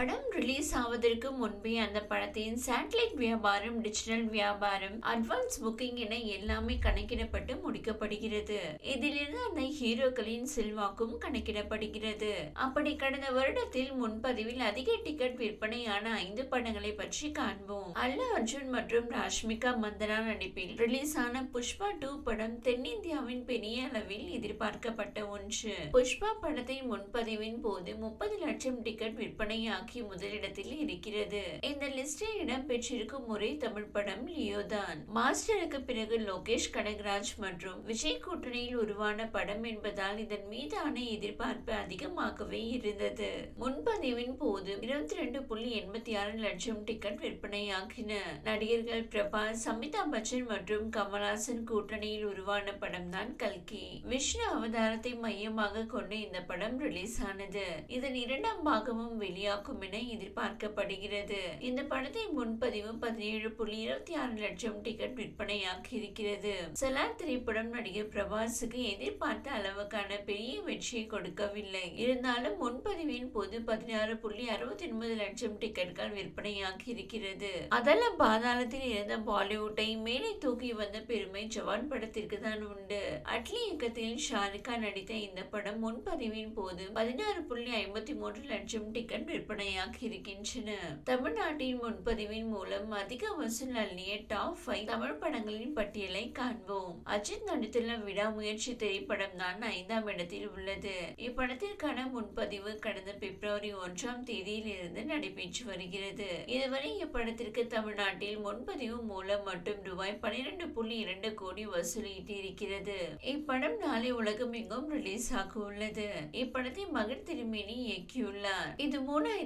படம் ரிலீஸ் ஆவதற்கு முன்பே அந்த படத்தின் சேட்டலைட் வியாபாரம் டிஜிட்டல் வியாபாரம் அட்வான்ஸ் புக்கிங் என எல்லாமே கணக்கிடப்பட்டு முடிக்கப்படுகிறது. இதிலிருந்து அந்த ஹீரோக்களின் செல்வாக்கும் கணக்கிடப்படுகிறது. அப்படி கடந்த வருடத்தில் முன்பதிவில் அதிக டிக்கெட் விற்பனையான ஐந்து படங்களை பற்றி காண்போம். அல்லு அர்ஜுன் மற்றும் ராஷ்மிகா மந்தனா நடிப்பில் ரிலீஸ் ஆன புஷ்பா டூ படம் தென்னிந்தியாவின் பெரிய அளவில் எதிர்பார்க்கப்பட்ட ஒன்று. புஷ்பா படத்தின் முன்பதிவின் போது முப்பது லட்சம் டிக்கெட் விற்பனையாகி பாக்கி முதலிடத்தில் இருக்கிறது. இந்த லிஸ்டில் இடம் பெற்றிருக்கும் ஒரே தமிழ் படம் லியோ தான் மாஸ்டருக்கு பிறகு லோகேஷ் கனகராஜ் மற்றும் விஜய் கூட்டணியில் உருவான படம் என்பதால் இதன் மீதான எதிர்பார்ப்பு அதிகமாகவே இருந்தது. முன்பதிவின் போது இருபத்தி ரெண்டு புள்ளி எண்பத்தி ஆறு லட்சம் டிக்கெட் விற்பனையாகின. நடிகர்கள் பிரபாஸ் அமிதாப் பச்சன் மற்றும் கமல்ஹாசன் கூட்டணியில் உருவான படம் தான் கல்கி. விஷ்ணு அவதாரத்தை மையமாக கொண்டு இந்த படம் ரிலீஸ் ஆனது இதன் இரண்டாம் பாகமும் வெளியாகும் என எதிர்பார்க்கப்படுகிறது. இந்த படத்தின் முன்பதிவு பதினேழு புள்ளி இருபத்தி ஆறு லட்சம் டிக்கெட் விற்பனையாகி இருக்கிறது. சலார் திரைப்படம் நடிகர் பிரபாஸுக்கு எதிர்பார்த்த அளவுக்கான பெரிய வெற்றியை கொடுக்கவில்லை. இருந்தாலும் முன்பதிவின் போது பதினாறு புள்ளி அறுபத்தி ஒன்பது லட்சம் டிக்கெட்கள் விற்பனையாகி இருக்கிறது. அதெல்லாம் பாதாளத்தில் இருந்த பாலிவுட்டை மேலே தூக்கி வந்த பெருமை ஜவான் படத்திற்கு தான் உண்டு. அட்லி இயக்கத்தில் ஷாருக்கான் நடித்த இந்த படம் முன்பதிவின் போது பதினாறு புள்ளி ஐம்பத்தி மூன்று லட்சம் டிக்கெட் விற்பனை இருக்கின்றன. தமிழ்நாட்டின் முன்பதிவின் மூலம் அதிக வசூல் அள்ளிய டாப் ஃபைவ் தமிழ் படங்களின் பட்டியலை காண்போம். அஜித் நடித்துள்ள விடாமுயற்சி திரைப்படம் தான் ஐந்தாம் இடத்தில் உள்ளது. இப்படத்திற்கான முன்பதிவு கடந்த பிப்ரவரி ஒன்றாம் தேதியில் இருந்து நடைபெற்று வருகிறது. இதுவரை இப்படத்திற்கு தமிழ்நாட்டில் முன்பதிவு மூலம் மட்டும் ரூபாய் பனிரெண்டு புள்ளி இரண்டு கோடி வசூலிட்டு இருக்கிறது இப்படம் நாளை உலகமெங்கும் ரிலீஸ் ஆக உள்ளது இப்படத்தை மகன் திருமேனி இயக்கியுள்ளார். இது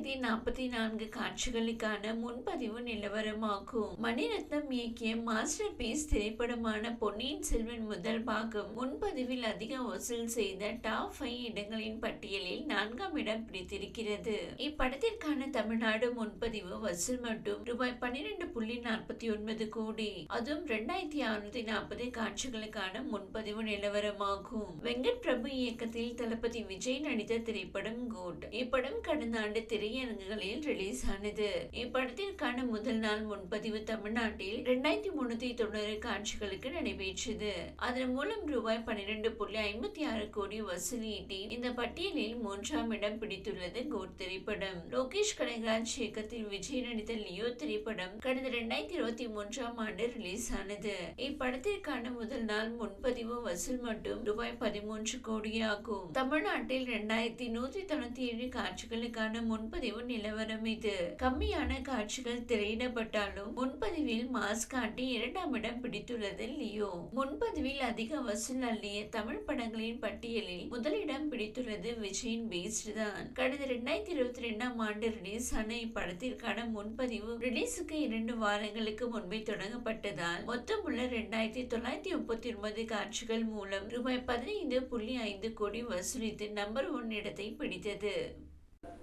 மூணாயிரத்தி நாற்பத்தி நான்கு காட்சிகளுக்கான முன்பதிவு நிலவரமாகும். மணிரத்னம் இயக்கிய மாஸ்டர் பீஸ் திரைப்படமான பொன்னியின் செல்வன் முதல் பாகம் முன்பதிவில் அதிக வசூல் செய்த டாப் ஃபைவ் இடங்களின் பட்டியலில் நான்காம் இடம் பிடித்திருக்கிறது. இப்படத்திற்கான தமிழ்நாடு முன்பதிவு வசூல் மட்டும் ரூபாய் பன்னிரண்டு புள்ளி நாற்பத்தி ஒன்பது கோடி. அதுவும் இரண்டாயிரத்தி அறுநூத்தி நாற்பது காட்சிகளுக்கான முன்பதிவு நிலவரமாகும். வெங்கட் பிரபு இயக்கத்தில் தளபதி விஜய் நடித்த திரைப்படம் கோட் இப்படம் கடந்த ஆண்டு திரையரங்குகளில் ரிலீஸ் ஆனது. இப்படத்திற்கான முதல் நாள் முன்பதிவு தமிழ்நாட்டில் இரண்டாயிரத்தி முன்னூத்தி தொண்ணூறு காட்சிகளுக்கு நடைபெற்றது. அதன் மூலம் ரூபாய் பன்னிரண்டு புள்ளி ஐம்பத்தி ஆறு கோடி வசூலீட்டி இந்த பட்டியலில் மூன்றாம் இடம் பிடித்துள்ளது கோட் திரைப்படம். லோகேஷ் கனகராஜ் இயக்கத்தில் விஜய் நடித்த லியோ திரைப்படம் கடந்த இரண்டாயிரத்தி இருபத்தி மூன்றாம் ஆண்டு ரிலீஸ் ஆனது. இப்படத்திற்கான முதல் நாள் முன்பதிவு வசூல் மட்டும் ரூபாய் பதிமூன்று கோடியாகும். தமிழ்நாட்டில் இரண்டாயிரத்தி நூத்தி தொண்ணூத்தி ஏழு காட்சிகளுக்கான முன்பதிவு நிலவரம் இது. கம்மியான காட்சிகள் திரையிடப்பட்டாலும் முன்பதிவில் மாஸ் காட்டி இரண்டாம் இடம் பிடித்துள்ளது லியோ. முன்பதிவில் அதிக வசூல் அள்ளிய தமிழ் படங்களின் பட்டியலில் முதலிடம் பிடித்துள்ளது விஜயின் பேஸ்ட் தான். கடந்த இரண்டாயிரத்தி இருபத்தி ரெண்டாம் ஆண்டு ரிலீஸ் ஆன இப்படத்திற்கான முன்பதிவு ரிலீஸுக்கு இரண்டு வாரங்களுக்கு முன்பே தொடங்கப்பட்டதால் மொத்தமுள்ள இரண்டாயிரத்தி தொள்ளாயிரத்தி முப்பத்தி ஒன்பது காட்சிகள் மூலம் ரூபாய் பதினைந்து புள்ளி ஐந்து கோடி வசூலித்து நம்பர் ஒன் இடத்தை பிடித்தது.